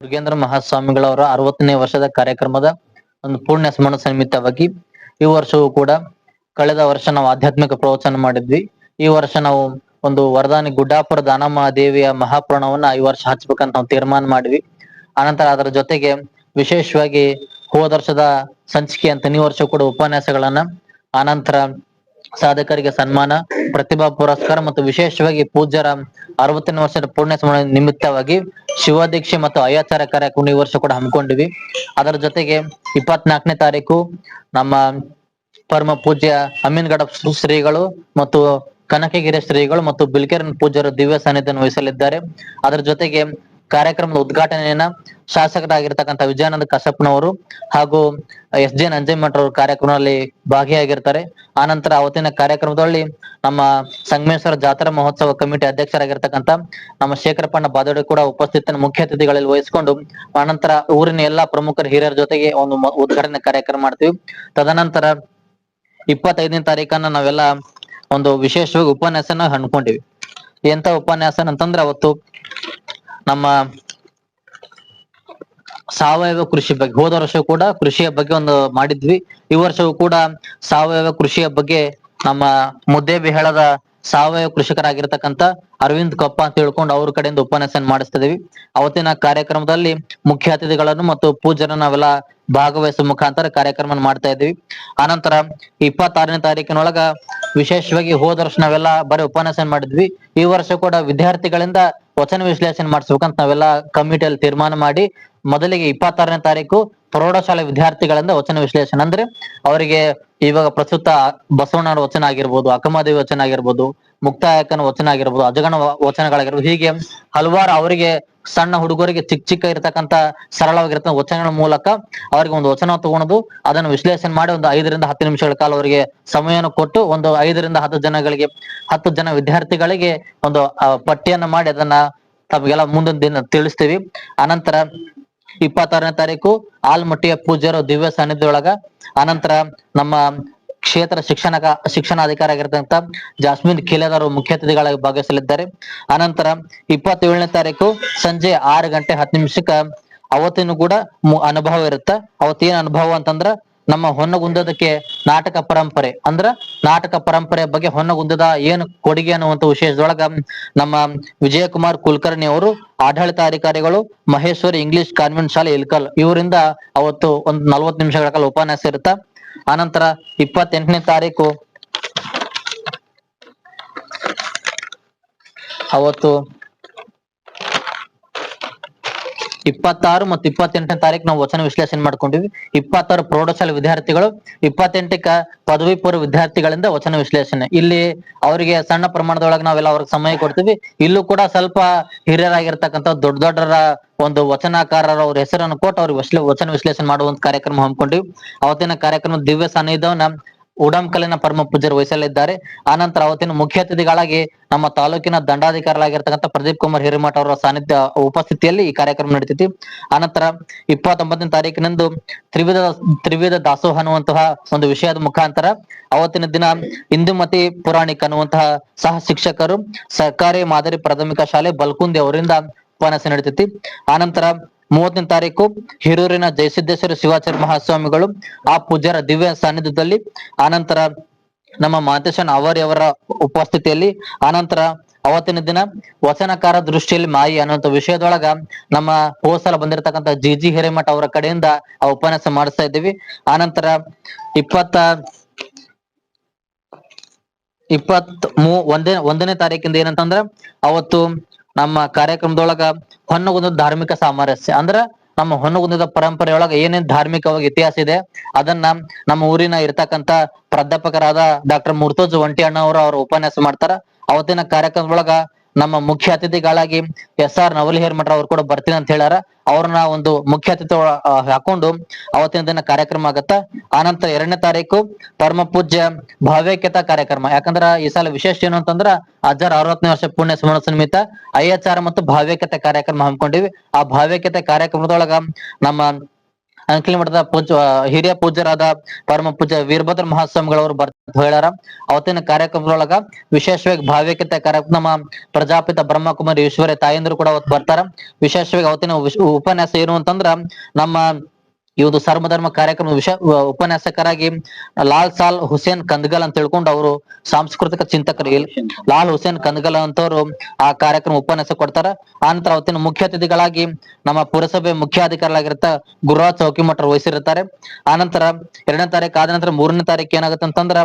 ಮುರುಗೇಂದ್ರ ಮಹಾಸ್ವಾಮಿಗಳವರ ಅರವತ್ತನೇ ವರ್ಷದ ಕಾರ್ಯಕ್ರಮದ ಒಂದು ಪೂರ್ಣ ಸ್ಮರಣ ನಿಮಿತ್ತವಾಗಿ ಈ ವರ್ಷವೂ ಕೂಡ ಕಳೆದ ವರ್ಷ ನಾವು ಆಧ್ಯಾತ್ಮಿಕ ಪ್ರವಚನ ಮಾಡಿದ್ವಿ. ಈ ವರ್ಷ ನಾವು ಒಂದು ವರದಾನಿ ಗುಡ್ಡಾಪುರ ದಾನಮ್ಮ ದೇವಿಯ ಮಹಾಪ್ರಾಣವನ್ನ ಈ ವರ್ಷ ಹಚ್ಬೇಕಂತ ನಾವು ತೀರ್ಮಾನ ಮಾಡಿದ್ವಿ. ಆನಂತರ ಅದರ ಜೊತೆಗೆ ವಿಶೇಷವಾಗಿ ಹೋದ ವರ್ಷದ ಸಂಚಿಕೆ ಅಂತ ಈ ವರ್ಷ ಕೂಡ ಉಪನ್ಯಾಸಗಳನ್ನ ಆನಂತರ ಸಾಧಕರಿಗೆ ಸನ್ಮಾನ, ಪ್ರತಿಭಾ ಪುರಸ್ಕಾರ ಮತ್ತು ವಿಶೇಷವಾಗಿ ಪೂಜ್ಯರ ಅರವತ್ತನೇ ವರ್ಷದ ಪೂರ್ಣ ಸ್ಮರಣೆ ನಿಮಿತ್ತವಾಗಿ ಶಿವದೀಕ್ಷೆ ಮತ್ತು ಅಯಾಚಾರ ಕಾರ್ಯಕ್ರಮ ಈ ವರ್ಷ ಕೂಡ ಹಮ್ಮಿಕೊಂಡಿವಿ. ಅದರ ಜೊತೆಗೆ ಇಪ್ಪತ್ನಾಲ್ಕನೇ ತಾರೀಕು ನಮ್ಮ ಪರಮ ಪೂಜ್ಯ ಅಮೀನ್ಗಡ ಶ್ರೀಗಳು ಮತ್ತು ಕನಕಗಿರಿ ಶ್ರೀಗಳು ಮತ್ತು ಬಿಲ್ಕೆರನ್ ಪೂಜ್ಯರು ದಿವ್ಯ ಸಾನ್ನಿಧ್ಯ ವಹಿಸಲಿದ್ದಾರೆ. ಅದರ ಜೊತೆಗೆ ಕಾರ್ಯಕ್ರಮದ ಉದ್ಘಾಟನೆಯನ್ನ ಶಾಸಕರಾಗಿರ್ತಕ್ಕಂಥ ವಿಜಯಾನಂದ ಕಸಪ್ಪನವರು ಹಾಗೂ ಎಸ್ ಜೆ ನಂಜೇಮಠರವರು ಕಾರ್ಯಕ್ರಮದಲ್ಲಿ ಭಾಗಿಯಾಗಿರ್ತಾರೆ. ಆನಂತರ ಅವತ್ತಿನ ಕಾರ್ಯಕ್ರಮದಲ್ಲಿ ನಮ್ಮ ಸಂಗಮೇಶ್ವರ ಜಾತ್ರಾ ಮಹೋತ್ಸವ ಕಮಿಟಿ ಅಧ್ಯಕ್ಷರಾಗಿರ್ತಕ್ಕಂಥ ನಮ್ಮ ಶೇಖರಪ್ಪಣ್ಣ ಬಾದೋಡಿ ಕೂಡ ಉಪಸ್ಥಿತನ ಮುಖ್ಯ ಅತಿಥಿಗಳಲ್ಲಿ ವಹಿಸಿಕೊಂಡು ಆನಂತರ ಊರಿನ ಎಲ್ಲಾ ಪ್ರಮುಖರ ಹಿರಿಯರ ಜೊತೆಗೆ ಒಂದು ಉದ್ಘಾಟನೆ ಕಾರ್ಯಕ್ರಮ ಮಾಡ್ತೀವಿ. ತದನಂತರ ಇಪ್ಪತ್ತೈದನೇ ತಾರೀಕನ್ನ ನಾವೆಲ್ಲ ಒಂದು ವಿಶೇಷವಾಗಿ ಉಪನ್ಯಾಸನ ಹಮ್ಮಿಕೊಂಡಿವಿ ಎಂತ ಉಪನ್ಯಾಸ ಅಂತಂದ್ರೆ ಅವತ್ತು ನಮ್ಮ ಸಾವಯವ ಕೃಷಿ ಬಗ್ಗೆ ಹೋದ ವರ್ಷ ಕೂಡ ಕೃಷಿಯ ಬಗ್ಗೆ ಒಂದು ಮಾಡಿದ್ವಿ. ಈ ವರ್ಷವೂ ಕೂಡ ಸಾವಯವ ಕೃಷಿಯ ಬಗ್ಗೆ ನಮ್ಮ ಮುದ್ದೇಬಿಹಾಳದ ಸಾವಯವ ಕೃಷಿಕರಾಗಿರ್ತಕ್ಕಂಥ ಅರವಿಂದ್ ಕಪ್ಪ ಅಂತ ಹೇಳ್ಕೊಂಡು ಅವ್ರ ಕಡೆಯಿಂದ ಉಪನ್ಯಾಸನ ಮಾಡಿಸ್ತಿದೀವಿ. ಅವತ್ತಿನ ಕಾರ್ಯಕ್ರಮದಲ್ಲಿ ಮುಖ್ಯ ಅತಿಥಿಗಳನ್ನು ಮತ್ತು ಪೂಜರನ್ನ ನಾವೆಲ್ಲ ಭಾಗವಹಿಸುವ ಮುಖಾಂತರ ಕಾರ್ಯಕ್ರಮ ಮಾಡ್ತಾ ಇದ್ವಿ ಆನಂತರ ಇಪ್ಪತ್ತಾರನೇ ತಾರೀಕಿನೊಳಗ ವಿಶೇಷವಾಗಿ ಹೋದ ವರ್ಷ ನಾವೆಲ್ಲ ಬರೀ ಉಪನ್ಯಾಸ ಮಾಡಿದ್ವಿ. ಈ ವರ್ಷ ಕೂಡ ವಿದ್ಯಾರ್ಥಿಗಳಿಂದ ವಚನ ವಿಶ್ಲೇಷಣೆ ಮಾಡಿಸ್ಬೇಕಂತ ನಾವೆಲ್ಲ ಕಮಿಟಿಯಲ್ಲಿ ತೀರ್ಮಾನ ಮಾಡಿ ಮೊದಲಿಗೆ ಇಪ್ಪತ್ತಾರನೇ ತಾರೀಕು ಪ್ರೌಢಶಾಲೆ ವಿದ್ಯಾರ್ಥಿಗಳಿಂದ ವಚನ ವಿಶ್ಲೇಷಣೆ. ಅಂದ್ರೆ ಅವರಿಗೆ ಇವಾಗ ಪ್ರಸ್ತುತ ಬಸವಣ್ಣನ ವಚನ ಆಗಿರ್ಬೋದು ಅಕ್ಕಮದೇವಿ ವಚನ ಆಗಿರ್ಬೋದು ಮುಕ್ತಾಯಕನ ವಚನ ಆಗಿರ್ಬೋದು, ಅಜಗಣ ವಚನಗಳಾಗಿರ್ಬೋದು, ಹೀಗೆ ಹಲವಾರು ಅವರಿಗೆ ಸಣ್ಣ ಹುಡುಗರಿಗೆ ಚಿಕ್ಕ ಚಿಕ್ಕ ಇರತಕ್ಕಂತ ಸರಳವಾಗಿರತಕ್ಕಂಥ ವಚನಗಳ ಮೂಲಕ ಅವರಿಗೆ ಒಂದು ವಚನ ತಗೊಳೋದು ಅದನ್ನು ವಿಶ್ಲೇಷಣೆ ಮಾಡಿ ಒಂದು ಐದರಿಂದ ಹತ್ತು ನಿಮಿಷಗಳ ಕಾಲ ಅವರಿಗೆ ಸಮಯವನ್ನು ಕೊಟ್ಟು ಒಂದು ಐದರಿಂದ ಹತ್ತು ಜನಗಳಿಗೆ, ಹತ್ತು ಜನ ವಿದ್ಯಾರ್ಥಿಗಳಿಗೆ ಒಂದು ಪಟ್ಟಿಯನ್ನು ಮಾಡಿ ಅದನ್ನ ತಮಗೆಲ್ಲ ಮುಂದಿನ ದಿನ ತಿಳಿಸ್ತೀವಿ. ಅನಂತರ ಇಪ್ಪತ್ತಾರನೇ ತಾರೀಕು ಆಲ್ಮಟ್ಟಿಯ ಪೂಜ್ಯರು ದಿವ್ಯ ಸಾನ್ನಿಧ್ಯ ಅನಂತರ ನಮ್ಮ ಕ್ಷೇತ್ರ ಶಿಕ್ಷಣ ಶಿಕ್ಷಣಾಧಿಕಾರಿ ಆಗಿರ್ತಕ್ಕಂಥ ಜಾಸ್ಮಿನ್ ಖಿಲೇದಾರ್ ಮುಖ್ಯ ಅತಿಥಿಗಳಾಗಿ ಭಾಗವಹಿಸಲಿದ್ದಾರೆ. ಅನಂತರ ಇಪ್ಪತ್ತೇಳನೇ ತಾರೀಕು ಸಂಜೆ ಆರು ಗಂಟೆ ಹತ್ತು ನಿಮಿಷಕ್ಕ ಅವತ್ತಿನೂ ಕೂಡ ಅನುಭವ ಇರುತ್ತೆ. ಅವತ್ತೇನ್ ಅನುಭವ ಅಂತಂದ್ರ ನಮ್ಮ ಹೊನ್ನಗುಂದದಕ್ಕೆ ನಾಟಕ ಪರಂಪರೆ, ಅಂದ್ರ ನಾಟಕ ಪರಂಪರೆ ಬಗ್ಗೆ ಹೊನ್ನಗುಂದದ ಏನು ಕೊಡುಗೆ ಅನ್ನುವಂತ ವಿಷಯದೊಳಗ ನಮ್ಮ ವಿಜಯಕುಮಾರ್ ಕುಲಕರ್ಣಿ ಅವರು, ಆಡಳಿತಾಧಿಕಾರಿಗಳು, ಮಹೇಶ್ವರಿ ಇಂಗ್ಲಿಷ್ ಕಾನ್ವೆಂಟ್ ಶಾಲೆ ಇಲ್ಕಲ್ ಇವರಿಂದ ಅವತ್ತು ಒಂದ್ ನಲ್ವತ್ತು ನಿಮಿಷಗಳ ಕಾಲ ಉಪನ್ಯಾಸ ಇರುತ್ತ ಆನಂತರ ಇಪ್ಪತ್ತೆಂಟನೇ ತಾರೀಕು. ಅವತ್ತು ಇಪ್ಪತ್ತಾರು ಮತ್ತು ಇಪ್ಪತ್ತೆಂಟನೇ ತಾರೀಕು ನಾವು ವಚನ ವಿಶ್ಲೇಷಣೆ ಮಾಡ್ಕೊಂಡಿವಿ ಇಪ್ಪತ್ತಾರು ಪ್ರೌಢಶಾಲೆ ವಿದ್ಯಾರ್ಥಿಗಳು ಇಪ್ಪತ್ತೆಂಟಕ್ಕ ಪದವಿ ಪೂರ್ವ ವಿದ್ಯಾರ್ಥಿಗಳಿಂದ ವಚನ ವಿಶ್ಲೇಷಣೆ. ಇಲ್ಲಿ ಅವರಿಗೆ ಸಣ್ಣ ಪ್ರಮಾಣದೊಳಗೆ ನಾವೆಲ್ಲ ಅವ್ರಿಗೆ ಸಮಯ ಕೊಡ್ತೀವಿ. ಇಲ್ಲೂ ಕೂಡ ಸ್ವಲ್ಪ ಹಿರಿಯರಾಗಿರ್ತಕ್ಕಂಥ ದೊಡ್ಡ ದೊಡ್ಡರ ಒಂದು ವಚನಕಾರರ ಅವ್ರ ಹೆಸರನ್ನು ಕೊಟ್ಟು ಅವ್ರಿಗೆ ವಚನ ವಿಶ್ಲೇಷಣೆ ಮಾಡುವಂತ ಕಾರ್ಯಕ್ರಮ ಹಮ್ಮಿಕೊಂಡಿವಿ. ಅವತ್ತಿನ ಕಾರ್ಯಕ್ರಮ ದಿವ್ಯ ಸಾನ್ನಿಧ್ಯವನ್ನ ಉಡಂಕಲಿನ ಪರಮ ಪೂಜ್ಯರು ವಹಿಸಲಿದ್ದಾರೆ ಆನಂತರ ಅವತ್ತಿನ ಮುಖ್ಯ ಅತಿಥಿಗಳಾಗಿ ನಮ್ಮ ತಾಲೂಕಿನ ದಂಡಾಧಿಕಾರಿಗಳಾಗಿರ್ತಕ್ಕಂಥ ಪ್ರದೀಪ್ ಕುಮಾರ್ ಹಿರೇಮಠ ಅವರ ಸಾನ್ನಿಧ್ಯ ಉಪಸ್ಥಿತಿಯಲ್ಲಿ ಈ ಕಾರ್ಯಕ್ರಮ ನಡೀತೈತಿ. ಆನಂತರ ಇಪ್ಪತ್ತೊಂಬತ್ತನೇ ತಾರೀಕಿನಂದು ತ್ರಿವಿಧ ತ್ರಿವಿಧ ದಾಸೋಹ ಅನ್ನುವಂತಹ ಒಂದು ವಿಷಯದ ಮುಖಾಂತರ ಅವತ್ತಿನ ದಿನ ಇಂದುಮತಿ ಪುರಾಣಿಕ್ ಅನ್ನುವಂತಹ ಸಹ ಶಿಕ್ಷಕರು ಸರ್ಕಾರಿ ಮಾದರಿ ಪ್ರಾಥಮಿಕ ಶಾಲೆ ಬಲ್ಕುಂದಿ ಅವರಿಂದ ಉಪನ್ಯಾಸ ನಡೀತೈತಿ. ಆನಂತರ ಮೂವತ್ತನೇ ತಾರೀಕು ಹಿರೂರಿನ ಜಯಸಿದ್ದೇಶ್ವರ ಶಿವಾಚಾರ್ಯ ಮಹಾಸ್ವಾಮಿಗಳು ಆ ಪೂಜ್ಯರ ದಿವ್ಯ ಸಾನ್ನಿಧ್ಯದಲ್ಲಿ, ಆನಂತರ ನಮ್ಮ ಮಾತೇಶನ್ ಅವರಿ ಅವರ ಉಪಸ್ಥಿತಿಯಲ್ಲಿ, ಆನಂತರ ಅವತ್ತಿನ ದಿನ ವಚನಕಾರ ದೃಷ್ಟಿಯಲ್ಲಿ ಮಾಯಿ ಅನ್ನುವಂತ ವಿಷಯದೊಳಗ ನಮ್ಮ ಹೋಸಲ ಸಲ ಬಂದಿರತಕ್ಕಂತ ಜಿ ಜಿ ಹಿರೇಮಠ ಅವರ ಕಡೆಯಿಂದ ಆ ಉಪನ್ಯಾಸ ಮಾಡಿಸ್ತಾ ಇದ್ದೀವಿ. ಆನಂತರ ಇಪ್ಪತ್ತ ಇಪ್ಪತ್ ಮೂ ಒಂದೇ, ಒಂದನೇ ತಾರೀಕಿಂದ ಏನಂತಂದ್ರ, ಅವತ್ತು ನಮ್ಮ ಕಾರ್ಯಕ್ರಮದೊಳಗ ಹೊನ್ನಗುಂದ ಧಾರ್ಮಿಕ ಸಾಮರಸ್ಯ, ಅಂದ್ರ ನಮ್ಮ ಹೊನ್ನಗುಂದದ ಪರಂಪರೆಯೊಳಗ ಏನೇನ್ ಧಾರ್ಮಿಕವಾಗಿ ಇತಿಹಾಸ ಇದೆ, ಅದನ್ನ ನಮ್ಮ ಊರಿನ ಇರ್ತಕ್ಕಂತ ಪ್ರಾಧ್ಯಾಪಕರಾದ ಡಾಕ್ಟರ್ ಮುರ್ತೋಜ್ ಒಂಟಿ ಅಣ್ಣ ಅವರು ಅವ್ರ ಉಪನ್ಯಾಸ ಮಾಡ್ತಾರ. ಅವತ್ತಿನ ಕಾರ್ಯಕ್ರಮದೊಳಗ ನಮ್ಮ ಮುಖ್ಯ ಅತಿಥಿಗಳಾಗಿ ಎಸ್ ಆರ್ ನವಲಿ ಹೇರ್ಮಠ ಅವ್ರು ಕೂಡ ಬರ್ತೀನಿ ಅಂತ ಹೇಳ್ಯಾರ. ಅವ್ರನ್ನ ಒಂದು ಮುಖ್ಯ ಅತಿಥಿ ಹಾಕೊಂಡು ಅವತ್ತಿನ ದಿನ ಕಾರ್ಯಕ್ರಮ ಆಗತ್ತ. ಆನಂತರ ಎರಡನೇ ತಾರೀಕು ಪರಮ ಪೂಜ್ಯ ಕಾರ್ಯಕ್ರಮ. ಯಾಕಂದ್ರ ಈ ಸಲ ವಿಶೇಷ ಏನು ಅಂತಂದ್ರ ಅಜ್ಜಾರ್ ಅರವತ್ತನೇ ವರ್ಷ ಪುಣ್ಯ ಸ್ಮರಣ ನಿಮಿತ್ತ ಐಎಚ್ಆರ್ ಮತ್ತು ಭಾವೈಕ್ಯತೆ ಕಾರ್ಯಕ್ರಮ ಹಮ್ಮಿಕೊಂಡಿವಿ. ಆ ಭಾವೈಕ್ಯತೆ ಕಾರ್ಯಕ್ರಮದೊಳಗ ನಮ್ಮ ಅಂಕಲಿ ಮಠದ ಪೂಜ, ಹಿರಿಯ ಪೂಜ್ಯರಾದ ಪರಮ ಪೂಜ್ಯ ವೀರಭದ್ರ ಮಹಾಸ್ವಾಮಿಗಳವರು ಹೇಳ್ಯಾರ. ಅವತ್ತಿನ ಕಾರ್ಯಕ್ರಮದೊಳಗ ವಿಶೇಷವಾಗಿ ಭಾವ್ಯಕತೆ ಕಾರ್ಯಕ್ರಮ ಪ್ರಜಾಪಿತ ಬ್ರಹ್ಮಕುಮಾರಿ ಈಶ್ವರ ತಾಯಂದ್ರು ಕೂಡ ಅವತ್ತು ಬರ್ತಾರ. ವಿಶೇಷವಾಗಿ ಅವತ್ತಿನ ಉಪನ್ಯಾಸ ಏನು ಅಂತಂದ್ರ ನಮ್ಮ ಇವುದು ಸರ್ವಧರ್ಮ ಕಾರ್ಯಕ್ರಮ ವಿಷ ಉಪನ್ಯಾಸಕರಾಗಿ ಲಾಲ್ ಸಾಲ್ ಹುಸೇನ್ ಕಂದಗಲ್ ಅಂತ ಹೇಳ್ಕೊಂಡು ಅವರು ಸಾಂಸ್ಕೃತಿಕ ಚಿಂತಕರು. ಲಾಲ್ ಹುಸೇನ್ ಕಂದಗಲ್ ಅಂತವ್ರು ಆ ಕಾರ್ಯಕ್ರಮ ಉಪನ್ಯಾಸ ಕೊಡ್ತಾರ. ಆನಂತರ ಅವತ್ತಿನ ಮುಖ್ಯ ಅತಿಥಿಗಳಾಗಿ ನಮ್ಮ ಪುರಸಭೆ ಮುಖ್ಯಾಧಿಕಾರಿಗಳಾಗಿರುತ್ತ ಗುರುರಾಜ್ ಚೌಕಿಮಠರು ವಹಿಸಿರುತ್ತಾರೆ ಆನಂತರ ಎರಡನೇ ತಾರೀಕು ಆದ ನಂತರ ಮೂರನೇ ತಾರೀಕು ಏನಾಗುತ್ತೆ ಅಂತಂದ್ರ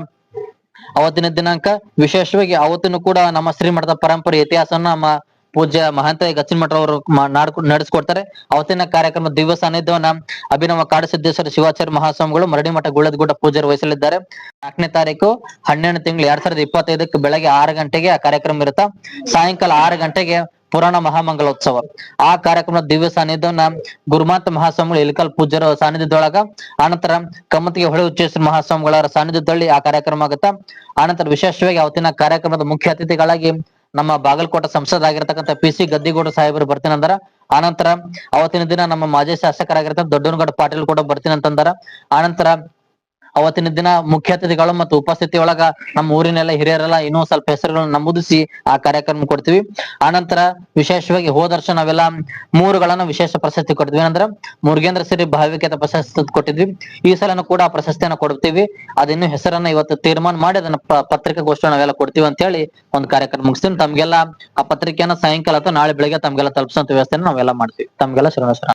ಅವತ್ತಿನ ದಿನಾಂಕ. ವಿಶೇಷವಾಗಿ ಅವತ್ತಿನ ಕೂಡ ನಮ್ಮ ಶ್ರೀಮಠದ ಪರಂಪರೆ, ಇತಿಹಾಸವನ್ನ ನಮ್ಮ ಪೂಜ್ಯ ಮಹಂತ ಗಚ್ಚಿನ ಅವರು ನಡೆಸ್ಕೊಡ್ತಾರೆ. ಅವತ್ತಿನ ಕಾರ್ಯಕ್ರಮ ದಿವ್ಯ ಸಾನ್ನಿಧ್ಯವನ್ನ ಅಭಿನವ ಕಾಡಸಿದ್ದೇಶ್ವರ ಶಿವಾಚಾರ್ಯ ಮಹಾಸ್ವಾಮಿಗಳು ಮರಡಿ ಮಠ ಗುಳ್ಳದಗುಡ್ಡ ಪೂಜಾರಿ ವಹಿಸಲಿದ್ದಾರೆ. ನಾಲ್ಕನೇ ತಾರೀಕು ಹನ್ನೆರಡು ತಿಂಗಳು ಎರಡ್ ಸಾವಿರದ ಇಪ್ಪತ್ತೈದಕ್ಕೆ ಬೆಳಗ್ಗೆ ಆರು ಗಂಟೆಗೆ ಆ ಕಾರ್ಯಕ್ರಮ ಇರುತ್ತಾ? ಸಾಯಂಕಾಲ ಆರು ಗಂಟೆಗೆ ಪುರಾಣ ಮಹಾಮಂಗಲೋತ್ಸವ ಆ ಕಾರ್ಯಕ್ರಮದ ದಿವ್ಯ ಸಾನ್ನಿಧ್ಯವನ್ನ ಗುರುಮಾತ ಮಹಾಸ್ವಾಮಿಗಳು ಇಲಕಲ್ ಪೂಜ್ಯರ ಸಾನ್ನಿಧ್ಯದೊಳಗ, ಆನಂತರ ಕಮ್ಮತಿಗೆ ಹೊಳೆ ಉಚ್ಚೇಶ್ವರ ಮಹಾಸ್ವಾಮಿಗಳ ಸಾನ್ನಿಧ್ಯದಲ್ಲಿ ಆ ಕಾರ್ಯಕ್ರಮ ಆಗುತ್ತಾ? ಆನಂತರ ವಿಶೇಷವಾಗಿ ಅವತ್ತಿನ ಕಾರ್ಯಕ್ರಮದ ಮುಖ್ಯ ಅತಿಥಿಗಳಾಗಿ ನಮ್ಮ ಬಾಗಲಕೋಟೆ ಸಂಸದರಾಗಿರ್ತಕ್ಕಂಥ ಪಿ ಸಿ ಗದ್ದಿಗೌಡ ಸಾಹೇಬರು ಬರ್ತೀನಿ ಅಂದ್ರ ಆನಂತರ ಅವತ್ತಿನ ದಿನ ನಮ್ಮ ಮಾಜಿ ಶಾಸಕರಾಗಿರ್ತಕ್ಕಂಥ ದೊಡ್ಡನಗೌಡ ಪಾಟೀಲ್ ಕೂಡ ಬರ್ತೀನಿ ಅಂತಂದಾರ ಆನಂತರ ಅವತ್ತಿನ ದಿನ ಮುಖ್ಯ ಅತಿಥಿಗಳು ಮತ್ತು ಉಪಸ್ಥಿತಿ ಒಳಗ ನಮ್ಮ ಊರಿನೆಲ್ಲ ಹಿರಿಯರೆಲ್ಲ ಇನ್ನೂ ಸ್ವಲ್ಪ ಹೆಸರುಗಳನ್ನು ನಮೂದಿಸಿ ಆ ಕಾರ್ಯಕ್ರಮ ಕೊಡ್ತೀವಿ. ಆನಂತರ ವಿಶೇಷವಾಗಿ ಹೋದರ್ಶ ನಾವೆಲ್ಲ ಮೂರುಗಳನ್ನ ವಿಶೇಷ ಪ್ರಶಸ್ತಿ ಕೊಡ್ತೀವಿ. ಏನಂದ್ರ ಮುರುಗೇಂದ್ರ ಸಿರಿ ಭಾವಿಕೇತ ಪ್ರಶಸ್ತಿ ಕೊಟ್ಟಿದ್ವಿ. ಈ ಸಲನು ಕೂಡ ಆ ಪ್ರಶಸ್ತಿಯನ್ನ ಕೊಡ್ತೀವಿ. ಅದಿನ್ನು ಹೆಸರನ್ನ ಇವತ್ತು ತೀರ್ಮಾನ ಮಾಡಿ ಅದನ್ನ ಪತ್ರಿಕಾಗೋಷ್ಠಿ ನಾವೆಲ್ಲ ಕೊಡ್ತೀವಿ ಅಂತ ಹೇಳಿ ಒಂದು ಕಾರ್ಯಕ್ರಮ ಮುಗಿಸ್ತೀನಿ ತಮ್ಗೆಲ್ಲ ಆ ಪತ್ರಿಕೆಯನ್ನ ಸಾಯಂಕಾಲ ಅಥವಾ ನಾಳೆ ಬೆಳಿಗ್ಗೆ ತಮ್ಗೆಲ್ಲ ತಲುಪಿಸುವಂತ ವ್ಯವಸ್ಥೆನ ನಾವೆಲ್ಲ ಮಾಡ್ತೀವಿ. ತಮ್ಗೆಲ್ಲ ಶರಣ